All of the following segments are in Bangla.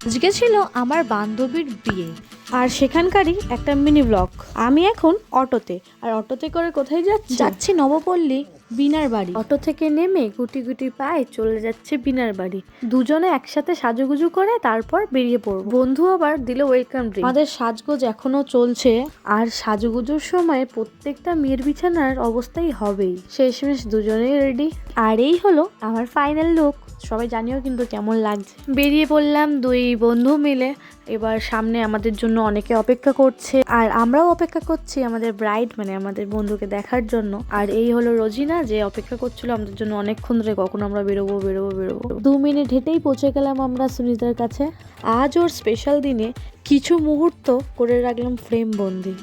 আজকে ছিল আমার বান্ধবীর বিয়ে? আর সেখানকারই একটা মিনি ব্লক আমি এখন অটোতে। আর অটোতে করে কোথায় যাচ্ছি? যাচ্ছি নবপল্লী বিনার বাড়ি। অটো থেকে নেমে গুটি গুটি পায়ে চলে যাচ্ছে বিনার বাড়ি। দুজনে একসাথে সাজুগুজু করে তারপর বেরিয়ে পড়ব। বন্ধু আবার দিল ওয়েলকাম ড্রিঙ্ক আমাদের সাজগোজ এখনও চলছে। আর সাজুগুজুর সময় প্রত্যেকটা মেয়ের বিছানার অবস্থাই হবেই। শেষমেশ দুজনেই রেডি আর এই হলো আমার ফাইনাল লুক সবাই জানিও কিন্তু কেমন লাগছে। বেরিয়ে পড়লাম দুই বন্ধু মিলে। এবার সামনে আমাদের জন্য অনেকে অপেক্ষা করছে। আর আমরাও অপেক্ষা করছি আমাদের ব্রাইড মানে আমাদের বন্ধুকে দেখার জন্য। আর এই হলো রোজিনা, যে অপেক্ষা করছিল আমাদের জন্য অনেকক্ষণ ধরে, কখন আমরা বেরোবো বেরোবো বেরোবো। দু মিনিট হেঁটেই পৌঁছে গেলাম আমরা সুনিতার কাছে। আজ ওর স্পেশাল দিনে কিছু মুহূর্ত করে রাখলাম ফ্রেম বন্দি।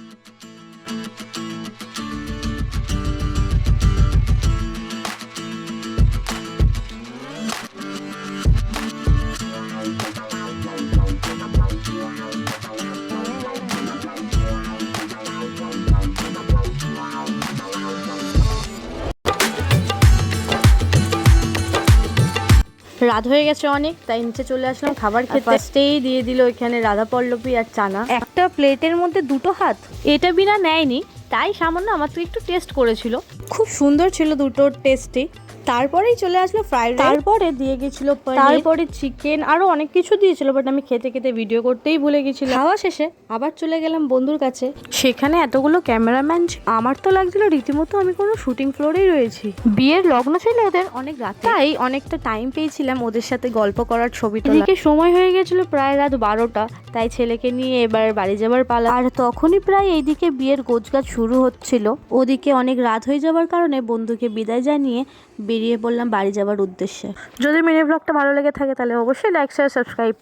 রাত হয়ে গেছে অনেক তাই নিচে চলে আসলাম খাবার খেতে। ফার্স্টেই দিয়ে দিল এখানে রাধা পল্লবী আর চানা। একটা প্লেটের মধ্যে দুটো হাত? এটা বিনা নেয়নি তাই সামান্য আমার থেকে একটু টেস্ট করেছিল। খুব সুন্দর ছিল দুটো টেস্টই তারপরেই চলে আসলো ফ্রাইড তারপরে দিয়ে গেছিল তারপরে চিকেন আরও অনেক কিছু দিয়েছিল বাট আমি খেতে খেতে ভিডিও করতেই ভুলে গেছিলাম। খাওয়া শেষে আবার চলে গেলাম বন্ধুর কাছে। সেখানে এতগুলো ক্যামেরাম্যান আমার তো লাগছিল রীতিমতো আমি কোনো শুটিং ফ্লোরেই রয়েছি। বিয়ের লগ্ন ছিল ওদের অনেক রাত। তাই অনেকটা টাইম পেয়েছিলাম ওদের সাথে গল্প করার ছবি এদিকে সময় হয়ে গেছিল প্রায় রাত বারোটা তাই ছেলেকে নিয়ে এবার বাড়ি যাবার পালা। আর তখনই প্রায় এইদিকে বিয়ের গোছগাছ শুরু হচ্ছিল। ওদিকে অনেক রাত হয়ে যাওয়ার কারণে বন্ধুকে বিদায় জানিয়ে বেরিয়ে পড়লাম বাড়ি যাওয়ার উদ্দেশ্যে। যদি মিনি ব্লগটা ভালো লেগে থাকে তাহলে অবশ্যই লাইক শেয়ার সাবস্ক্রাইব